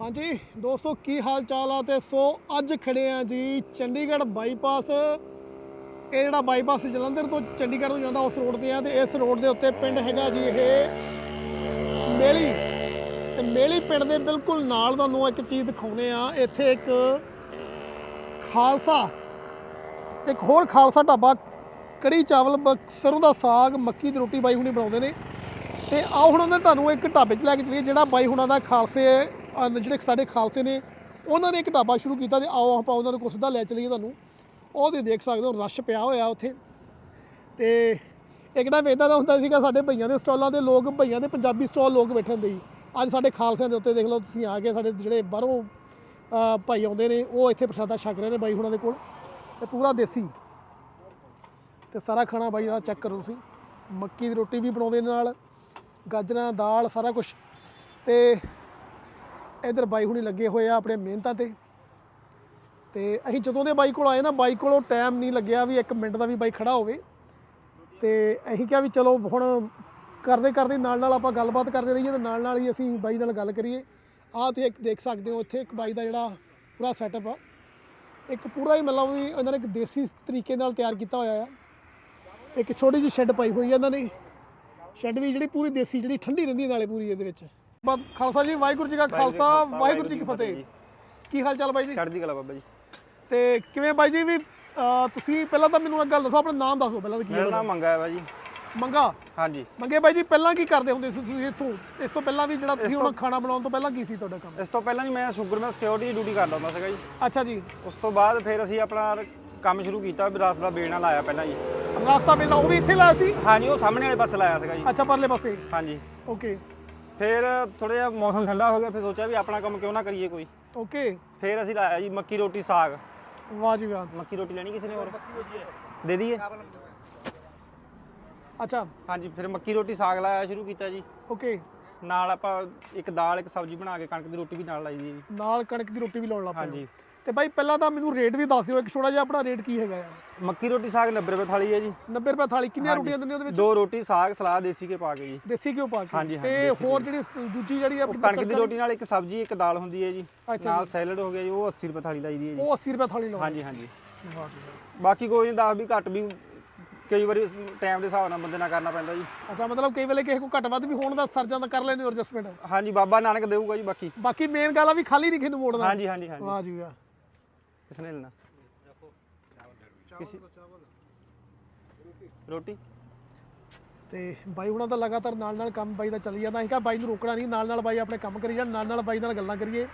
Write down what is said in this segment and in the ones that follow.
ਹਾਂਜੀ, ਦੋਸਤੋ, ਕੀ ਹਾਲ ਚਾਲ ਆ? ਤੇ ਸੋ, ਅੱਜ ਖੜੇ ਆ ਜੀ ਚੰਡੀਗੜ੍ਹ ਬਾਈਪਾਸ। ਇਹ ਜਿਹੜਾ ਬਾਈਪਾਸ ਜਲੰਧਰ ਤੋਂ ਚੰਡੀਗੜ੍ਹ ਨੂੰ ਜਾਂਦਾ ਉਸ ਰੋਡ ਤੇ ਆ ਤੇ ਇਸ ਰੋਡ ਦੇ ਉੱਤੇ ਪਿੰਡ ਹੈਗਾ ਜੀ ਇਹ ਮੇਲੀ। ਤੇ ਮੇਲੀ ਪਿੰਡ ਦੇ ਬਿਲਕੁਲ ਨਾਲ ਤੁਹਾਨੂੰ ਇੱਕ ਚੀਜ਼ ਦਿਖਾਉਨੇ ਆ। ਇੱਥੇ ਇੱਕ ਖਾਲਸਾ, ਇੱਕ ਹੋਰ ਖਾਲਸਾ ਢਾਬਾ, ਕੜੀ ਚਾਵਲ ਬ- ਸਰੋਂ ਦਾ ਸਾਗ, ਮੱਕੀ ਦੀ ਰੋਟੀ ਬਾਈ ਹੁਣੀ ਬਣਾਉਂਦੇ ਨੇ। ਤੇ ਆਓ ਹੁਣ ਉਹਨਾਂ ਤੁਹਾਨੂੰ ਇੱਕ ਢਾਬੇ 'ਚ ਲੈ ਕੇ ਚਲੀਏ, ਜਿਹੜਾ ਬਾਈ ਹੁਣਾਂ ਦਾ ਖਾਲਸੇ ਜਿਹੜੇ ਸਾਡੇ ਖਾਲਸੇ ਨੇ, ਉਹਨਾਂ ਨੇ ਇੱਕ ਢਾਬਾ ਸ਼ੁਰੂ ਕੀਤਾ ਤੇ ਆਓ ਆਪਾਂ ਉਹਨਾਂ ਨੂੰ ਕੁਛ ਦਾ ਲੈ ਚਲੀਏ ਤੁਹਾਨੂੰ। ਉਹ ਤੇ ਦੇਖ ਸਕਦੇ ਹੋ, ਰਸ਼ ਪਿਆ ਹੋਇਆ ਉੱਥੇ। ਤੇ ਇੱਕ ਨਾ ਵੇਦਾ ਦਾ ਹੁੰਦਾ ਸੀਗਾ, ਸਾਡੇ ਭਈਆਂ ਦੇ ਸਟਾਲਾਂ ਤੇ ਲੋਕ, ਭਈਆਂ ਦੇ ਪੰਜਾਬੀ ਸਟਾਲ ਲੋਕ ਬੈਠੇ ਹੁੰਦੇ ਸੀ। ਅੱਜ ਸਾਡੇ ਖਾਲਸਿਆਂ ਦੇ ਉੱਤੇ ਦੇਖ ਲਓ, ਤੁਸੀਂ ਆ ਕੇ ਸਾਡੇ ਜਿਹੜੇ ਬਾਹਰੋਂ ਭਾਈ ਆਉਂਦੇ ਨੇ, ਉਹ ਇੱਥੇ ਪ੍ਰਸ਼ਾਦਾ ਛਕ ਰਹੇ ਨੇ ਬਾਈ ਹੁਣਾਂ ਦੇ ਕੋਲ। ਤੇ ਪੂਰਾ ਦੇਸੀ। ਤੇ ਸਾਰਾ ਖਾਣਾ ਬਾਈ ਦਾ ਚੈੱਕ ਕਰੋ ਤੁਸੀਂ। ਮੱਕੀ ਦੀ ਰੋਟੀ ਵੀ ਬਣਾਉਂਦੇ ਨਾਲ, ਗਾਜਰਾਂ, ਦਾਲ, ਸਾਰਾ ਕੁਝ ਤੇ ਇਧਰ ਬਾਈ ਹੁਣੀ ਲੱਗੇ ਹੋਏ ਆ ਆਪਣੇ ਮਿਹਨਤਾਂ ਤੇ। ਤੇ ਅਸੀਂ ਜਦੋਂ ਦੇ ਬਾਈ ਕੋਲ ਆਏ ਨਾ, ਬਾਈ ਕੋਲੋਂ ਟਾਈਮ ਨਹੀਂ ਲੱਗਿਆ ਵੀ 1 ਮਿੰਟ ਦਾ ਵੀ ਬਾਈ ਖੜਾ ਹੋਵੇ। ਤੇ ਅਸੀਂ ਕਿਹਾ ਵੀ ਚਲੋ ਹੁਣ ਕਰਦੇ ਕਰਦੇ ਨਾਲ ਨਾਲ ਆਪਾਂ ਗੱਲਬਾਤ ਕਰਦੇ ਰਹੀਏ ਤੇ ਨਾਲ ਨਾਲ ਹੀ ਅਸੀਂ ਬਾਈ ਨਾਲ ਗੱਲ ਕਰੀਏ। ਆਹ ਤੁਸੀਂ ਇੱਕ ਦੇਖ ਸਕਦੇ ਹੋ ਇੱਥੇ ਇੱਕ ਬਾਈ ਦਾ ਜਿਹੜਾ ਪੂਰਾ ਸੈਟਅਪ ਆ। ਇੱਕ ਪੂਰਾ ਹੀ ਮਤਲਬ ਵੀ ਇਹਨਾਂ ਨੇ ਇੱਕ ਦੇਸੀ ਤਰੀਕੇ ਨਾਲ ਤਿਆਰ ਕੀਤਾ ਹੋਇਆ ਆ। ਇੱਕ ਛੋਟੀ ਜਿਹੀ ਸ਼ੈੱਡ ਪਾਈ ਹੋਈ ਹੈ ਇਹਨਾਂ ਨੇ। ਸ਼ੈੱਡ ਵੀ ਜਿਹੜੀ ਪੂਰੀ ਦੇਸੀ, ਜਿਹੜੀ ਠੰਡੀ ਰਹਿੰਦੀ ਨਾਲੇ ਪੂਰੀ ਇਹਦੇ ਵਿੱਚ। ਬਸ ਖਾਲਸਾ ਜੀ ਵਾਹਿਗੁਰੂ ਜੀ ਕਾ ਖਾਲਸਾ ਵਾਹਿਗੁਰੂ ਜੀ ਕੀ ਫਤਿਹ ਕੀ ਹਾਲ ਚਾਲ ਬਾਈ ਜੀ? ਚੜ੍ਹਦੀ ਕਲਾ ਬਾਬਾ ਜੀ। ਤੇ ਕਿਵੇਂ ਬਾਈ ਜੀ ਵੀ ਤੁਸੀਂ ਪਹਿਲਾਂ ਤਾਂ ਮੈਨੂੰ ਇੱਕ ਗੱਲ ਦੱਸੋ ਆਪਣਾ ਨਾਮ ਦੱਸੋ ਪਹਿਲਾਂ ਕੀ ਮੇਰਾ ਨਾਮ ਮੰਗਾ ਹੈ ਬਾਜੀ ਮੰਗਾ? ਹਾਂਜੀ। ਮੰਗੇ ਬਾਈ ਜੀ ਪਹਿਲਾਂ ਕੀ ਕਰਦੇ ਹੁੰਦੇ ਸੀ ਤੁਸੀਂ ਇੱਥੋਂ? ਇਸ ਤੋਂ ਪਹਿਲਾਂ ਵੀ ਜਿਹੜਾ ਤੁਸੀਂ ਹੁਣ ਖਾਣਾ ਬਣਾਉਣ ਤੋਂ ਪਹਿਲਾਂ ਕੀ ਸੀ ਤੁਹਾਡਾ ਕੰਮ? ਇਸ ਤੋਂ ਪਹਿਲਾਂ ਜੀ ਮੈਂ ਸ਼ੂਗਰ ਮਿਲ ਸਿਕਿਉਰਿਟੀ ਦੀ ਡਿਊਟੀ ਕਰਦਾ ਹੁੰਦਾ ਸੀਗਾ ਜੀ। ਅੱਛਾ ਜੀ। ਉਸ ਤੋਂ ਬਾਅਦ ਫਿਰ ਅਸੀਂ ਆਪਣਾ ਕੰਮ ਸ਼ੁਰੂ ਕੀਤਾ ਵੀ ਰਸ ਦਾ ਬੇੜਨਾ ਲਾਇਆ ਪਹਿਲਾਂ ਜੀ। ਰਸਤਾ ਪਹਿਲਾਂ ਉਹ ਵੀ ਇੱਥੇ ਲਾਇਆ ਸੀ? ਹਾਂਜੀ ਉਹ ਸਾਹਮਣੇ ਵਾਲੇ ਪਾਸੇ ਲਾਇਆ ਸੀਗਾ ਜੀ। ਅੱਛਾ ਪਰਲੇ ਪਾਸੇ? ਹਾਂਜੀ। ਓਕੇ। ਫਿਰ ਥੋੜਾ ਜਿਹਾ ਮੌਸਮ ਠੰਡਾ ਹੋ ਗਿਆ ਫਿਰ ਸੋਚਿਆ ਵੀ ਆਪਣਾ ਕੰਮ ਕਿਉਂ ਨਾ ਕਰੀਏ ਕੋਈ। ਓਕੇ। ਫਿਰ ਅਸੀਂ ਲਾਇਆ ਜੀ ਮੱਕੀ ਰੋਟੀ ਸਾਗ। ਵਾਹ ਜੀ ਵਾਹ। ਮੱਕੀ ਰੋਟੀ ਲੈਣੀ ਕਿਸੇ ਨੇ ਹੋਰ? ਦੇ ਦਈਏ? ਅੱਛਾ। ਹਾਂਜੀ ਫਿਰ ਮੱਕੀ ਰੋਟੀ ਸਾਗ ਲਾਇਆ ਸ਼ੁਰੂ ਕੀਤਾ ਜੀ। ਓਕੇ। ਨਾਲ ਆਪਾਂ ਇੱਕ ਦਾਲ ਇੱਕ ਸਬਜ਼ੀ ਬਣਾ ਕੇ ਕਣਕ ਦੀ ਰੋਟੀ ਵੀ ਨਾਲ ਲਾਈ ਦੀ ਜੀ। ਨਾਲ ਕਣਕ ਦੀ ਰੋਟੀ ਵੀ ਲਾਉਣ ਲੱਗ ਪਏ ਹਾਂਜੀ। ਤੇ ਬਾਈ ਪਹਿਲਾਂ ਤਾਂ ਮੈਨੂੰ ਰੇਟ ਵੀ ਦੱਸ ਦਿਓ ਇੱਕ ਛੋਟਾ ਜਿਹਾ ਆਪਣਾ ਰੇਟ ਕੀ ਹੈਗਾ ਆ ਮੱਕੀ ਰੋਟੀ ਸਾਗ 90 ਰੁਪਏ ਥਾਲੀ ਹੈ ਜੀ। 90 ਰੁਪਏ ਥਾਲੀ ਕਿੰਨੀਆਂ ਰੋਟੀਆਂ ਦਿੰਦੇ ਉਹਦੇ ਵਿੱਚ? ਦੋ ਰੋਟੀ ਸਾਗ ਸਲਾਦ ਦੇਸੀ ਕੇ ਪਾ ਕੇ ਜੀ। ਦੇਸੀ ਘਿਓ ਪਾ ਕੇ? ਤੇ ਦੇਸੀ ਹੋਰ ਜਿਹੜੀ ਦੂਜੀ ਜਿਹੜੀ ਆ ਕਣਕ ਦੀ ਰੋਟੀ ਨਾਲ ਇੱਕ ਸਬਜ਼ੀ ਇੱਕ ਦਾਲ ਹੁੰਦੀ ਹੈ ਜੀ। ਨਾਲ ਸੈਲਡ ਹੋ ਗਿਆ ਜੀ ਉਹ 80 ਰੁਪਏ ਥਾਲੀ ਲਾਈ ਦੀ ਹੈ ਜੀ। ਉਹ 80 ਰੁਪਏ ਥਾਲੀ ਲਾਓ। ਹਾਂਜੀ ਹਾਂਜੀ। ਬਾਕੀ ਕੋਈ ਨਹੀਂ 10 ਵੀ ਘੱਟ ਵੀ ਕਈ ਵਾਰੀ ਟਾਈਮ ਦੇ ਹਿਸਾਬ ਨਾਲ ਬੰਦੇ ਨਾਲ ਕਰਨਾ ਪੈਂਦਾ ਜੀ। ਅੱਛਾ ਮਤਲਬ ਕਈ ਵੇਲੇ ਕਿਸੇ ਕੋ ਘੱਟ ਵੱਧ ਵੀ ਹੋਣ ਦਾ ਸਰ ਜਾਂਦਾ ਕਰ ਲੈਂਦੇ ਐਡਜਸਟਮੈਂਟ ਹਾਂਜੀ ਬਾਬਾ ਨਾਨਕ ਦੇਊਗਾ ਜੀ ਬਾਕੀ। ਬਾਕੀ ਮੇਨ ਗੱਲ ਆ ਵੀ ਖਾਲੀ ਨਹੀਂ ਕਿਸੇ ਨੂੰ ਮੋੜਨਾ। ਹਾਂਜੀ ਹਾਂਜੀ ਹਾਂਜੀ। ਵਾਹ ਜੀ ਵਾਹ। ਲੈਣਾ ਕਿਸੇ ਰੋਟੀ? ਤੇ ਬਾਈ ਹੁਣਾਂ ਦਾ ਲਗਾਤਾਰ ਨਾਲ ਨਾਲ ਕੰਮ ਬਾਈ ਦਾ ਚੱਲੀ ਜਾਂਦਾ। ਅਸੀਂ ਕਿਹਾ ਬਾਈ ਨੂੰ ਰੋਕਣਾ ਨਹੀਂ ਨਾਲ ਨਾਲ ਬਾਈ ਆਪਣੇ ਕੰਮ ਕਰੀ ਜਾਣ ਨਾਲ ਨਾਲ ਬਾਈ ਨਾਲ ਗੱਲਾਂ ਕਰੀਏ।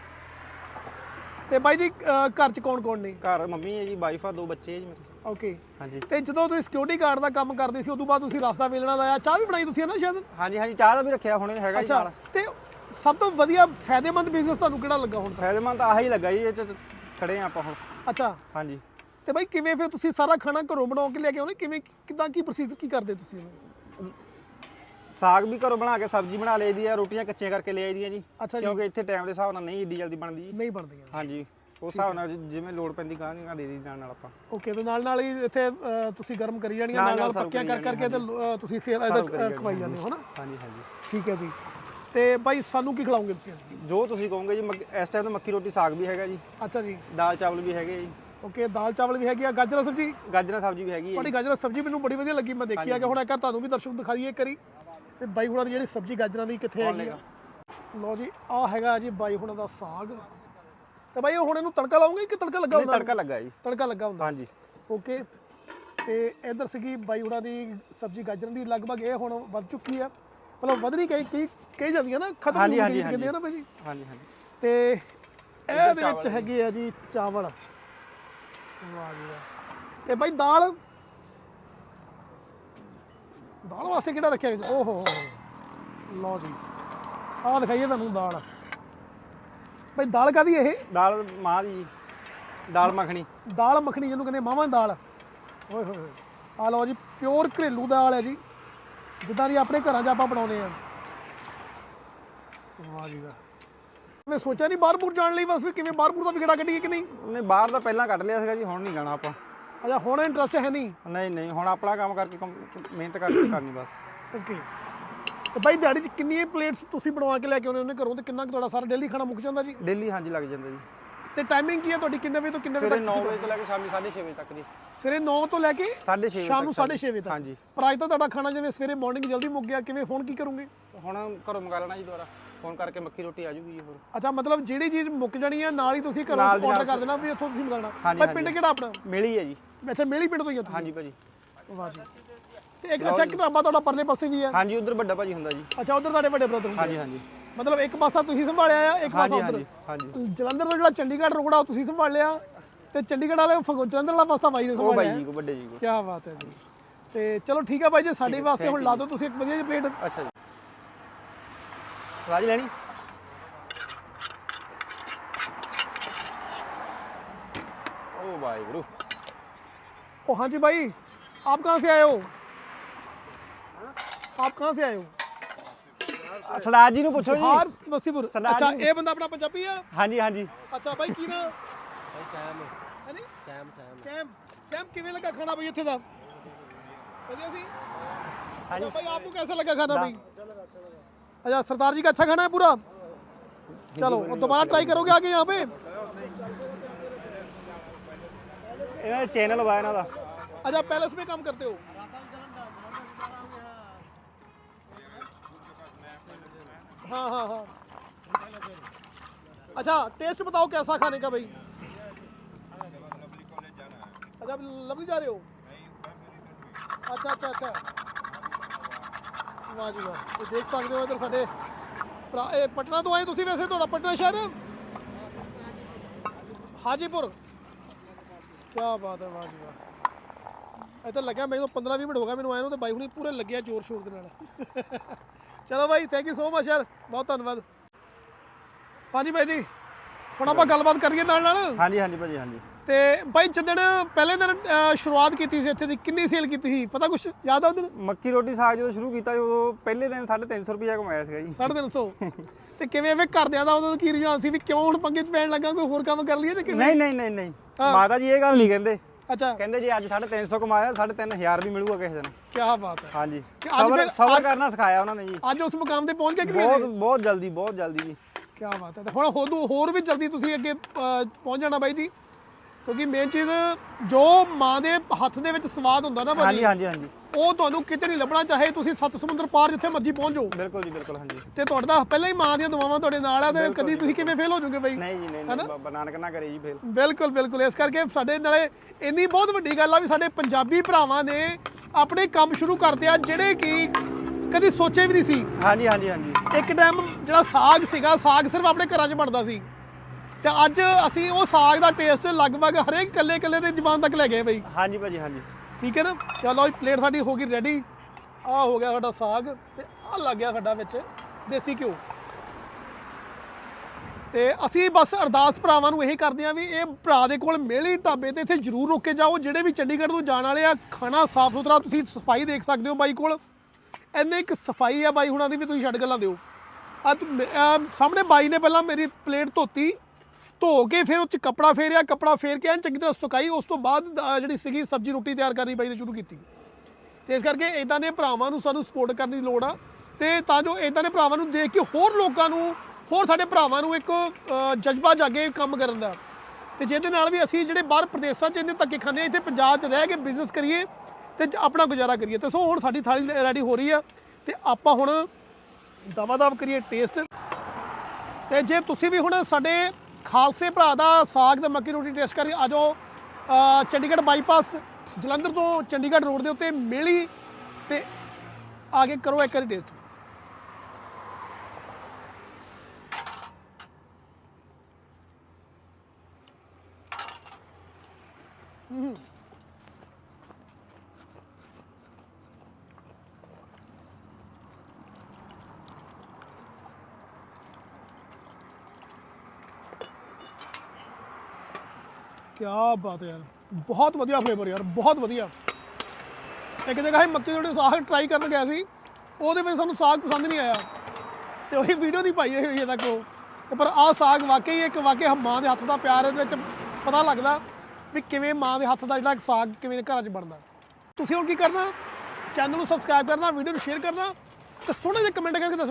ਤੇ ਬਾਈ ਜੀ ਅਹ, ਘਰ ਚ ਕੌਣ ਕੌਣ ਨੇ? ਘਰ ਮੰਮੀ ਹੈ ਜੀ ਵਾਈਫ ਆ ਦੋ ਬੱਚੇ ਹੈ ਜੀ ਮੇਰੇ। ਓਕੇ। ਹਾਂਜੀ। ਤੇ ਜਦੋਂ ਤੁਸੀਂ ਸਿਕਿਉਰਿਟੀ ਗਾਰਡ ਦਾ ਕੰਮ ਕਰਦੇ ਸੀ ਉਦੋਂ ਬਾਅਦ ਤੁਸੀਂ ਰਸਤਾ ਵੇਲਣਾ ਲਾਇਆ। ਚਾਹ ਵੀ ਬਣਾਈ ਤੁਸੀਂ ਹੈ ਨਾ ਸ਼ਾਇਦ? ਹਾਂਜੀ ਹਾਂਜੀ ਚਾਹ ਦਾ ਵੀ ਰੱਖਿਆ ਹੁਣੇ ਹੈਗਾ ਜੀ ਅੱਛਾ ਨਾਲ। ਤੇ ਸਭ ਤੋਂ ਵਧੀਆ ਫਾਇਦੇਮੰਦ ਬਿਜ਼ਨਸ ਤੁਹਾਨੂੰ ਕਿਹੜਾ ਲੱਗਾ ਹੁਣ ਤੱਕ ਫਾਇਦੇਮੰਦ ਤਾਂ ਆਹੀ ਲੱਗਾ ਜੀ ਇਹ ਚ ਖੜੇ ਆ ਆਪਾਂ ਹੁਣ। ਅੱਛਾ। ਹਾਂਜੀ। ਤੇ ਬਾਈ ਕਿਵੇਂ ਫਿਰ ਤੁਸੀਂ ਸਾਰਾ ਖਾਣਾ ਘਰੋਂ ਬਣਾ ਕੇ ਲੈ ਕੇ ਆਉਂਦੇ? ਕਿਵੇਂ ਕਿਦਾਂ ਕੀ ਪ੍ਰੋਸੀਜਰ ਕੀ ਕਰਦੇ ਤੁਸੀਂ? ਸਾਗ ਵੀ ਘਰੋਂ ਬਣਾ ਕੇ ਸਬਜ਼ੀ ਬਣਾ ਲਈਦੀ ਆ ਰੋਟੀਆਂ ਕੱਚੀਆਂ ਕਰਕੇ ਲੈ ਆਈਦੀਆਂ ਜੀ। ਅੱਛਾ ਜੀ। ਕਿਉਂਕਿ ਇੱਥੇ ਟਾਈਮ ਦੇ ਹਿਸਾਬ ਨਾਲ ਨਹੀਂ ਏਡੀ ਜਲਦੀ ਬਣਦੀ। ਜੀ ਨਹੀਂ ਬਣਦੀਆਂ। ਹਾਂਜੀ। ਉਸ ਹਿਸਾਬ ਨਾਲ ਜਿ- ਜਿਵੇਂ ਲੋੜ ਪੈਂਦੀ ਗਾਂ ਦੀਆਂ ਦੇ ਦੀ ਨਾਲ ਨਾਲ ਆਪਾਂ। ਓਕੇ ਤੇ ਨਾਲ ਨਾਲ ਹੀ ਇੱਥੇ ਅਹ, ਤੁਸੀਂ ਗਰਮ ਕਰੀ ਜਾਣੀਆਂ ਨਾਲ ਨਾਲ ਨਾਲ ਨਾਲ ਪੱਕੀਆਂ ਕਰ ਕਰਕੇ ਤੇ ਅਹ, ਤੁਸੀਂ ਸੇਲ Serve ਕਰੀ ਖਵਾਈ ਜਾਂਦੇ ਹੋ ਹਨਾ? ਹਾਂਜੀ ਹਾਂਜੀ। ਠੀਕ ਹੈ ਜੀ। ਤੇ ਬਾਈ ਸਾਨੂੰ ਕੀ ਖਿਲਾਓਗੇ ਤੁਸੀਂ? ਜੋ ਤੁਸੀਂ ਕਹੋਗੇ ਜੀ ਮੱਕ- ਇਸ ਟਾਈਮ ਤਾਂ ਮੱਕੀ ਰੋਟੀ ਸਾਗ ਵੀ ਹੈਗਾ ਜੀ। ਅੱਛਾ ਜੀ। ਦਾਲ ਚਾਵਲ ਵੀ ਹੈਗੇ ਜੀ। ਓਕੇ ਦਾਲ ਚਾਵਲ ਵੀ ਹੈਗੀ ਆ ਗਾਜਰਾਂ ਸਬਜੀ? ਗਾਜਰਾਂ ਸਬਜ਼ੀ ਵੀ ਹੈਗੀ ਹੈ ਤੁਹਾਡੀ ਗਾਜਰਾਂ ਸਬਜੀ ਮੈਨੂੰ ਬੜੀ ਵਧੀਆ ਲੱਗੀ ਮੈਂ ਦੇਖੀ ਆ ਕਿ ਹੁਣ ਇੱਕ ਵਾਰ ਤੁਹਾਨੂੰ ਵੀ ਦਰਸ਼ਕ ਦਿਖਾ ਦਈਏ ਕਰੀ ਤੇ ਬਾਈ ਹੁਣਾਂ ਦੀ ਜਿਹੜੀ ਸਬਜੀ ਗਾਜਰਾਂ ਦੀ ਕਿੱਥੇ ਹੈਗੀ ਆ? ਲਓ ਜੀ ਆ ਹੈਗਾ ਜੀ ਬਾਈ ਹੁਣਾਂ ਦਾ ਸਾਗ। ਤੇ ਬਾਈ ਹੁਣ ਇਹਨੂੰ ਤੜਕਾ ਲਾਉਂਗੇ ਕਿ ਤੜਕਾ ਲੱਗਾ ਨਹੀਂ ਹੁੰਦਾ? ਤੜਕਾ ਲੱਗਾ ਜੀ। ਤੜਕਾ ਲੱਗਾ ਹੁੰਦਾ? ਹਾਂਜੀ। ਓਕੇ ਤੇ ਇਧਰ ਸੀਗੀ ਬਾਈ ਹੁਣਾਂ ਦੀ ਸਬਜੀ ਗਾਜਰਾਂ ਦੀ ਲਗਭਗ ਇਹ ਹੁਣ ਵੱਧ ਚੁੱਕੀ ਆ। ਮਤਲਬ ਵਧਣੀ ਕਈ ਕਈ ਕਈ ਜਾਂਦੀਆਂ ਨਾ ਖਤਮ ਹੋ ਗਈ ਕਹਿੰਦੇ ਆ ਨਾ ਬਾਈ ਜੀ ਹਾਂਜੀ ਹਾਂਜੀ। ਤੇ ਇਹਦੇ ਵਿੱਚ ਹੈਗੇ ਆ ਜੀ ਚਾਵਲ। ਵਾਹ ਜੀ ਵਾਹ। ਤੇ ਬਾਈ ਦਾਲ? ਦਾਲ ਵਾਸਤੇ ਕਿਹੜਾ ਰੱਖਿਆ ਗਿਆ ਓਹੋ। ਲਓ ਜੀ। ਆਹ ਦਿਖਾਈਏ ਤੁਹਾਨੂੰ ਦਾਲ। ਬਾਈ ਦਾਲ ਕਾਦੀ ਇਹ? ਦਾਲ ਮਾਂ ਦੀ ਜੀ। ਦਾਲ ਮੱਖਣੀ। ਦਾਲ ਮੱਖਣੀ ਜਿਹਨੂੰ ਕਹਿੰਦੇ ਮਾਵਾਂ ਦੀ ਦਾਲ। ਓਏ ਹੋਏ ਆ ਲਓ ਜੀ ਪਿਓਰ ਘਰੇਲੂ ਦਾਲ ਹੈ ਜੀ। ਜਿੱਦਾਂ ਦੀ ਆਪਣੇ ਘਰਾਂ 'ਚ ਆਪਾਂ ਬਣਾਉਂਦੇ ਆ ਵਾਹ ਜੀ ਵਾਹ। ਮੈਂ ਸੋਚਿਆ ਨਹੀਂ ਬਾਹਰਪੁਰ ਜਾਣ ਲਈ ਬਸ ਵੀ ਕਿਵੇਂ ਬਾਹਰਪੁਰ ਦਾ ਵਿਗੜਾ ਕੱਢੀਏ ਕਿ ਨਹੀਂ? ਉਹਨੇ ਬਾਹਰ ਦਾ ਪਹਿਲਾਂ ਕੱਢ ਲਿਆ ਸੀਗਾ ਜੀ ਹੁਣ ਨਹੀਂ ਜਾਣਾ ਆਪਾਂ। ਅੱਛਾ ਹੁਣ ਇੰਟਰਸਟ ਹੈ ਨਹੀਂ? ਨਹੀਂ ਨਹੀਂ ਹੁਣ ਆਪਣਾ ਕੰਮ ਕਰਕੇ ਕੰਮ- ਮਿਹਨਤ ਕਰਕੇ ਕਰਨੀ ਬਸ। ਓਕੇ ਤੇ ਬਾਈ ਦਿਹਾੜੀ 'ਚ ਕਿੰਨੀਆਂ ਪਲੇਟਸ ਤੁਸੀਂ ਬਣਵਾ ਕੇ ਲੈ ਕੇ ਆਉਂਦੇ ਹੁੰਦੇ ਘਰੋਂ ਤੇ ਕਿੰਨਾ ਕੁ ਤੁਹਾਡਾ ਸਾਰਾ ਡੇਲੀ ਖਾਣਾ ਮੁੱਕ ਜਾਂਦਾ ਜੀ? ਡੇਲੀ ਹਾਂਜੀ ਲੱਗ ਜਾਂਦਾ ਜੀ। ਤੇ ਟਾਈਮਿੰਗ ਕੀ ਹੈ ਤੁਹਾਡੀ? ਕਿੰਨੇ ਵਜੇ ਤੋਂ ਕਿੰਨੇ ਵਜੇ ਸਵੇਰੇ ਤੱਕ 9 ਵਜੇ ਤੋਂ ਲੈ ਕੇ ਸ਼ਾਮੀ 6:30 ਵਜੇ ਤੱਕ ਜੀ। ਸਵੇਰੇ 9 ਤੋਂ ਲੈ ਕੇ 6:30 ਵਜੇ ਸ਼ਾਮ ਨੂੰ ਤੱਕ 6:30 ਵਜੇ ਤੱਕ। ਹਾਂਜੀ। ਪਰ ਅੱਜ ਤਾਂ ਤੁਹਾਡਾ ਖਾਣਾ ਜਿਵੇਂ ਸਵੇਰੇ ਮਾਰਨਿੰਗ ਜਲਦੀ ਮੁੱਕ ਗਿਆ ਕਿਵੇਂ ਹੁਣ ਕੀ ਕਰੋਗੇ? ਹੁਣ ਘਰੋਂ ਮੰਗਾ ਲੈਣਾ ਜੀ ਦੁਬਾਰਾ। ਫੋਨ ਕਰਕੇ ਮੱਕੀ ਰੋਟੀ ਆ ਜੂਗੀ ਜੀ ਹੋਰ। ਅੱਛਾ ਮਤਲਬ ਜਿਹੜੀ ਚੀਜ਼ ਮੁੱਕ ਜਾਣੀ ਹੈ ਨਾਲ ਹੀ ਤੁਸੀਂ ਘਰੋਂ ਨਾਲ ਦੀ ਨਾਲ ਆਰਡਰ ਕਰ ਦੇਣਾ ਵੀ ਇੱਥੋਂ ਤੁਸੀਂ ਮੰਗਾਣਾ ਹਾਂਜੀ, ਭਾਈ ਪਿੰਡ ਹਾਂਜੀ। ਕਿਹੜਾ ਆਪਣਾ? ਮਿਲੀ ਹੈ ਜੀ। ਇੱਥੇ ਮੇਲੀ ਪਿੰਡ ਤੋਂ ਹੀ ਆ ਤੁਸੀਂ? ਹਾਂਜੀ ਭਾਜੀ। ਵਾਹ ਜੀ। ਤੇ ਇੱਕ ਅੱਛਾ ਇੱਕ ਢਾਬਾ ਤੁਹਾਡਾ ਪਰਲੇ ਪਾਸੇ ਵੀ ਹੈ? ਹਾਂਜੀ ਉਧਰ ਵੱਡਾ ਭਾਜੀ ਹੁੰਦਾ ਜੀ। ਅੱਛਾ ਉਧਰ ਤੁਹਾਡੇ ਵੱਡੇ ਬ੍ਰਦਰ ਹਾਂਜੀ ਹਾਂਜੀ। ਮਤਲਬ ਇੱਕ ਪਾਸਾ ਤੁਸੀਂ ਸੰਭਾਲਿਆ ਆ ਇੱਕ ਪਾਸਾ ਹਾਂਜੀ ਉਧਰ ਹਾਂਜੀ ਹਾਂਜੀ ਜਲੰਧਰ ਤੋਂ ਜਿਹੜਾ ਚੰਡੀਗੜ੍ਹ ਰੋਕੜਾ ਉਹ ਤੁਸੀਂ ਸੰਭਾਲ ਲਿਆ ਤੇ ਚੰਡੀਗੜ੍ਹ ਵਾਲੇ ਫਗੋ- ਜਲੰਧਰ ਵਾਲਾ ਪਾਸਾ ਬਾਈ ਨੇ ਉਹ ਸੰਭਾਲਿਆ ਬਾਈ ਜੀ ਕੋ ਵੱਡੇ ਜੀ ਕੋ ਕੀ ਬਾਤ ਹੈ ਜੀ ਤੇ ਚਲੋ ਠੀਕ ਹੈ ਬਾਈ ਜੀ ਸਾਡੇ ਵਾਸਤੇ ਹੁਣ ਲਾ ਦਿਓ ਤੁਸੀਂ ਇੱਕ ਵਧੀਆ ਜਿਹੀ ਪਲੇਟ ਅੱਛਾ ਜੀ ਸਲਾਜ ਲੈਣੀ ਓ ਭਾਈ ਗੁਰੂ ओ हाँ जी भाई आप कहाँ से आए हो आप कहाँ से आए हो ਸਰਦਾਰ ਜੀ ਨੂੰ ਪੁੱਛੋ ਜੀ। ਹਾਰ ਸਮਸੀਪੁਰ ਅੱਛਾ ਇਹ ਬੰਦਾ ਆਪਣਾ ਪੰਜਾਬੀ ਆ? ਹਾਂਜੀ ਹਾਂਜੀ। ਅੱਛਾ ਬਾਈ ਕੀ ਨਾ ਭਾਈ ਸੈਮ। ਹੈਨੀ ਸੈਮ ਸੈਮ। ਸੈਮ ਸੈਮ ਕਿਵੇਂ ਲੱਗਾ ਖਾਣਾ ਬਈ ਇੱਥੇ ਦਾ? ਵਧੀਆ ਸੀ? ਹਾਂਜੀ। ਹਾਂਜੀ। ਆਪ ਨੂੰ ਕਿਵੇਂ ਲੱਗਾ ਖਾਣਾ ਬਈ? अच्छा सरदार जी का अच्छा खाना है पूरा चलो और दोबारा ट्राई करोगे आगे यहाँ पे ਇਹਨਾਂ ਦਾ ਚੈਨਲ ਵਾ ਦਾ। अच्छा पैलेस में काम करते हो हाँ हाँ हाँ अच्छा टेस्ट बताओ कैसा खाने का भाई अच्छा अब लवली जा रहे हो अच्छा अच्छा अच्छा ਵਾਹ ਜੀ ਵਾਹ ਤੇ ਦੇਖ ਸਕਦੇ ਹੋ ਇਧਰ ਸਾਡੇ ਭਰਾ ਇਹ ਪਟਨਾ ਤੋਂ ਆਏ ਤੁਸੀਂ ਵੈਸੇ ਤੁਹਾਡਾ ਪਟਨਾ ਸ਼ਹਿਰ ਹਾਜੀਪੁਰ ਕੀ ਬਾਤ ਹੈ ਵਾਹ ਜੀ ਵਾਹ ਇਹ ਤਾਂ ਲੱਗਿਆ ਮੈਨੂੰ 15 20 ਮਿੰਟ ਹੋ ਗਏ ਮੈਨੂੰ ਆਏ ਨੂੰ ਤੇ ਬਾਈ ਹੁਣੀ ਪੂਰੇ ਲੱਗਿਆ ਜ਼ੋਰ ਸ਼ੋਰ ਦੇ ਨਾਲ ਚਲੋ ਬਾਈ ਥੈਂਕ ਯੂ ਸੋ ਮਚ ਯਾਰ। ਬਹੁਤ ਧੰਨਵਾਦ। ਹਾਂਜੀ ਬਾਈ ਜੀ ਹੁਣ ਆਪਾਂ ਗੱਲਬਾਤ ਕਰੀਏ ਨਾਲ ਨਾਲ। ਹਾਂਜੀ ਹਾਂਜੀ ਭਾਜੀ ਹਾਂਜੀ। ਤੇ ਬਾਈ ਜਿੱਦਣ ਪਹਿਲੇ ਦਿਨ ਅਹ, ਸ਼ੁਰੂਆਤ ਕੀਤੀ ਸੀ ਇੱਥੇ ਦੀ ਕਿੰਨੀ ਸੇਲ ਕੀਤੀ ਸੀ? ਪਤਾ ਕੁਛ? ਯਾਦ ਆ ਉਹ ਦਿਨ ਮੱਕੀ ਰੋਟੀ ਸਾਗ ਜਦੋਂ ਸ਼ੁਰੂ ਕੀਤਾ ਸੀ, ਉਦੋਂ ਪਹਿਲੇ ਦਿਨ 350 ਰੁਪਏ ਕਮਾਇਆ ਸੀਗਾ ਜੀ। 350 ਤੇ ਕਿਵੇਂ ਐਵੇਂ ਘਰਦਿਆਂ ਦਾ ਉਦੋਂ ਕੀ ਰੁਝਾਨ ਸੀ ਵੀ ਕਿਉਂ ਹੁਣ ਪੰਗੇ 'ਚ ਪੈਣ ਲੱਗਾ ਕੋਈ ਹੋਰ ਕੰਮ ਕਰ ਲਈਏ ਤੇ ਕਿਵੇਂ? ਨਹੀਂ ਨਹੀਂ ਨਹੀਂ ਨਹੀਂ। ਮਾਤਾ ਜੀ ਇਹ ਗੱਲ ਨਹੀਂ ਕਹਿੰਦੇ। ਅੱਛਾ। ਕਹਿੰਦੇ ਜੇ ਅੱਜ 350 ਕਮਾਇਆ 3500 ਵੀ ਮਿਲੂਗਾ ਕਿਸੇ ਦਿਨ। ਕੀ ਬਾਤ ਹੈ। ਹਾਂਜੀ। ਕਿ ਅੱਜ ਸਬਰ ਫਿਰ- ਸਬਰ ਅੱਜ- ਕਰਨਾ ਸਿਖਾਇਆ ਉਹਨਾਂ ਨੇ ਜੀ। ਅੱਜ ਉਸ ਮੁਕਾਮ ਤੇ ਪਹੁੰਚ ਗਏ ਕਿ ਨਹੀਂ? ਬਹੁਤ ਬਹੁਤ ਜਲਦੀ ਬਹੁਤ ਜਲਦੀ ਜੀ। ਕੀ ਬਾਤ ਹੈ। ਤੇ ਹੁਣ ਹੋਰ ਹੋਰ ਵੀ ਜਲਦੀ ਤੁਸੀਂ ਅੱਗੇ ਅਹ, ਪਹੁੰਚ ਜਾਣਾ ਬਾਈ ਜੀ। ਕਿਉਂਕਿ ਮੇਨ ਚੀਜ਼ ਜੋ ਮਾਂ ਦੇ ਹੱਥ ਦੇ ਵਿੱਚ ਸਵਾਦ ਹੁੰਦਾ ਨਾ ਹਾਂਜੀ ਭਾਜੀ ਹਾਂਜੀ ਹਾਂਜੀ। ਉਹ ਤੁਹਾਨੂੰ ਕਿਤੇ ਨਹੀਂ ਲੱਭਣਾ ਚਾਹੇ ਤੁਸੀਂ ਸੱਤ ਸਮੁੰਦਰ ਪਾਰ ਜਿੱਥੇ ਮਰਜ਼ੀ ਪਹੁੰਚ ਜਾਓ। ਬਿਲਕੁਲ ਜੀ ਬਿਲਕੁਲ ਹਾਂਜੀ। ਤੇ ਤੁਹਾਡਾ ਪਹਿਲਾਂ ਹੀ ਮਾਂ ਦੀਆਂ ਦੁਆਵਾਂ ਤੁਹਾਡੇ ਨਾਲ ਆ ਤੇ ਕਦੀ ਤੁਸੀਂ ਕਿਵੇਂ ਫੇਲ ਹੋ ਜਾਓਗੇ ਬਾਈ? ਨਹੀਂ ਜੀ ਨਹੀਂ ਨਹੀਂ ਬਾਬਾ ਨਾਨਕ ਨਾ ਕਰੇ ਜੀ ਫੇਲ ਬਿਲਕੁਲ ਬਿਲਕੁਲ। ਇਸ ਕਰਕੇ ਸਾਡੇ ਨਾਲੇ ਇੰਨੀ ਬਹੁਤ ਵੱਡੀ ਗੱਲ ਆ ਵੀ ਸਾਡੇ ਪੰਜਾਬੀ ਭਰਾਵਾਂ ਨੇ ਆਪਣੇ ਕੰਮ ਸ਼ੁਰੂ ਕਰਦੇ ਆ ਜਿਹੜੇ ਕਿ ਕਦੀ ਸੋਚੇ ਵੀ ਨਹੀਂ ਸੀ। ਹਾਂਜੀ ਹਾਂਜੀ ਹਾਂਜੀ। ਇੱਕ ਟਾਈਮ ਜਿਹੜਾ ਸਾਗ ਸੀਗਾ ਸਾਗ ਸਿਰਫ ਆਪਣੇ ਘਰਾਂ 'ਚ ਬਣਦਾ ਸੀ। ਤੇ ਅੱਜ ਅਸੀਂ ਉਹ ਸਾਗ ਦਾ ਟੇਸਟ ਲਗਭਗ ਹਰੇਕ ਕੱਲੇ ਕੱਲੇ ਦੇ ਜ਼ਬਾਨ ਤੱਕ ਲੈ ਗਏ ਬਈ। ਹਾਂਜੀ ਭਾਜੀ ਹਾਂਜੀ। ਠੀਕ ਹੈ ਨਾ? ਚਲੋ ਜੀ ਪਲੇਟ ਸਾਡੀ ਹੋ ਗਈ ਰੈਡੀ ਆ ਹੋ ਗਿਆ ਸਾਡਾ ਸਾਗ ਤੇ ਆ ਲੱਗ ਗਿਆ ਸਾਡਾ ਵਿੱਚ ਦੇਸੀ ਘਿਓ। ਤੇ ਅਸੀਂ ਬਸ ਅਰਦਾਸ ਭਰਾਵਾਂ ਨੂੰ ਇਹ ਕਰਦੇ ਆ ਵੀ ਇਹ ਭਰਾ ਦੇ ਕੋਲ ਮੇਲੀ ਢਾਬੇ ਤੇ ਇੱਥੇ ਜ਼ਰੂਰ ਰੁਕ ਕੇ ਜਾਓ। ਜਿਹੜੇ ਵੀ ਚੰਡੀਗੜ੍ਹ ਤੋਂ ਜਾਣ ਵਾਲੇ ਆ, ਖਾਣਾ ਸਾਫ਼ ਸੁਥਰਾ ਤੁਸੀਂ ਸਫ਼ਾਈ ਦੇਖ ਸਕਦੇ ਹੋ ਬਾਈ ਕੋਲ। ਇੰਨੇ ਇੱਕ ਸਫ਼ਾਈ ਆ ਬਾਈ ਹੁਣਾਂ ਦੀ ਵੀ ਤੁਸੀਂ ਛੱਡ ਗੱਲਾਂ ਦਿਓ। ਆ ਸਾਹਮਣੇ ਬਾਈ ਨੇ ਪਹਿਲਾਂ ਮੇਰੀ ਪਲੇਟ ਧੋਤੀ। ਧੋ ਕੇ ਫਿਰ ਉਹ ਚ ਕੱਪੜਾ ਫੇਰਿਆ ਕੱਪੜਾ ਫੇਰ ਕੇ ਐਨ ਚੰਗੀ ਤਰ੍ਹਾਂ ਸੁਕਾਈ ਉਸ ਤੋਂ ਬਾਅਦ ਜਿਹੜੀ ਸੀਗੀ ਸਬਜ਼ੀ ਰੋਟੀ ਤਿਆਰ ਕਰਨੀ ਬਾਈ ਨੇ ਸ਼ੁਰੂ ਕੀਤੀ। ਤੇ ਇਸ ਕਰਕੇ ਇਦਾਂ ਦੇ ਭਰਾਵਾਂ ਨੂੰ ਸਾਨੂੰ ਸਪੋਰਟ ਕਰਨ ਦੀ ਲੋੜ ਆ ਤੇ ਤਾਂ ਜੋ ਇਦਾਂ ਦੇ ਭਰਾਵਾਂ ਨੂੰ ਦੇਖ ਕੇ ਹੋਰ ਲੋਕਾਂ ਨੂੰ ਹੋਰ ਸਾਡੇ ਭਰਾਵਾਂ ਨੂੰ ਇੱਕ ਅਹ, ਜਜ਼ਬਾ ਜਾਗੇ ਕੰਮ ਕਰਨ ਦਾ। ਤੇ ਜਿਹਦੇ ਨਾਲ ਵੀ ਅਸੀਂ ਜਿਹੜੇ ਬਾਹਰ ਪ੍ਰਦੇਸ਼ਾਂ 'ਚ ਇਹਦੇ ਧੱਕੇ ਖਾਂਦੇ ਆ ਇੱਥੇ ਪੰਜਾਬ 'ਚ ਰਹਿ ਕੇ ਬਿਜ਼ਨਸ ਕਰੀਏ ਤੇ ਆਪਣਾ ਗੁਜ਼ਾਰਾ ਕਰੀਏ। ਤੇ ਸੋ ਹੁਣ ਸਾਡੀ ਥਾਲੀ ਰੈਡੀ ਹੋ ਰਹੀ ਆ ਤੇ ਆਪਾਂ ਹੁਣ ਦਵਾ ਦਵ ਕਰੀਏ ਟੇਸਟ ਤੇ ਜੇ ਤੁਸੀਂ ਵੀ ਹੁਣ ਸਾਡੇ ਖਾਲਸੇ ਭਰਾ ਦਾ ਸਾਗ ਤੇ ਮੱਕੀ ਰੋਟੀ ਟੇਸਟ ਕਰੀ। ਆ ਜਾਓ ਚੰਡੀਗੜ੍ਹ ਬਾਈਪਾਸ ਜਲੰਧਰ ਤੋਂ ਚੰਡੀਗੜ੍ਹ ਰੋਡ ਦੇ ਉੱਤੇ ਮੇਲੀ ਤੇ ਆ ਕੇ ਕਰੋ ਇੱਕ ਵਾਰੀ ਟੇਸਟ ਕੀ ਬਾਤ ਹੈ ਯਾਰ। ਬਹੁਤ ਵਧੀਆ ਫਲੇਵਰ ਯਾਰ, ਬਹੁਤ ਵਧੀਆ। ਇੱਕ ਜਗ੍ਹਾ ਹੀ ਮੱਕੀ ਦੀ ਸਾਗ ਟਰਾਈ ਕਰਨ ਗਿਆ ਸੀ, ਉਹਦੇ ਵਿੱਚ ਸਾਨੂੰ ਸਾਗ ਪਸੰਦ ਨਹੀਂ ਆਇਆ। ਤੇ ਉਹੀ ਵੀਡੀਓ ਦੀ ਪਾਈ ਹੋਈ ਹੈ ਤੱਕ ਉਹ। ਤੇ ਪਰ ਆਹ ਸਾਗ ਵਾਕਈ ਇੱਕ ਵਾਕਈ ਮਾਂ ਦੇ ਹੱਥ ਦਾ ਪਿਆਰ ਇਹਦੇ ਵਿੱਚ ਪਤਾ ਲੱਗਦਾ ਵੀ ਕਿਵੇਂ ਮਾਂ ਦੇ ਹੱਥ ਦਾ ਜਿਹੜਾ ਸਾਗ ਕਿਵੇਂ ਘਰਾਂ 'ਚ ਬਣਦਾ। ਤੁਸੀਂ ਹੁਣ ਕੀ ਕਰਨਾ? ਚੈਨਲ ਨੂੰ ਸਬਸਕ੍ਰਾਈਬ ਕਰਨਾ ਵੀਡੀਓ ਨੂੰ ਸ਼ੇਅਰ ਕਰਨਾ ਤੇ ਸੋਹਣੇ ਜਿਹੇ ਕਮੈਂਟ ਕਰਕੇ ਦੱਸੋ।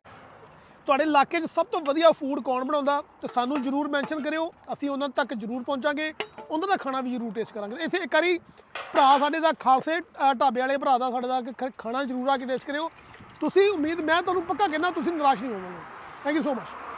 ਤੁਹਾਡੇ ਇਲਾਕੇ 'ਚ ਸਭ ਤੋਂ ਵਧੀਆ ਫੂਡ ਕੌਣ ਬਣਾਉਂਦਾ? ਤੇ ਸਾਨੂੰ ਜਰੂਰ ਮੈਂਸ਼ਨ ਕਰਿਓ, ਅਸੀਂ ਉਹਨਾਂ ਤੱਕ ਜਰੂਰ ਪਹੁੰਚਾਂਗੇ। ਉਹਨਾਂ ਦਾ ਖਾਣਾ ਵੀ ਜਰੂਰ ਟੇਸਟ ਕਰਾਂਗੇ। ਇੱਥੇ ਇੱਕ ਵਾਰੀ ਭਰਾ ਸਾਡੇ ਦਾ ਖਾਲਸੇ ਢਾਬੇ ਵਾਲੇ ਭਰਾ ਦਾ ਸਾਡੇ ਦਾ ਖਾਣਾ ਜਰੂਰ ਆ ਕੇ ਟੇਸਟ ਕਰਿਓ। ਤੁਸੀਂ ਉਮੀਦ, ਮੈਂ ਤੁਹਾਨੂੰ ਪੱਕਾ ਕਹਿੰਦਾ, ਤੁਸੀਂ ਨਿਰਾਸ਼ ਨਹੀਂ ਹੋਵੋਗੇ। Thank you so much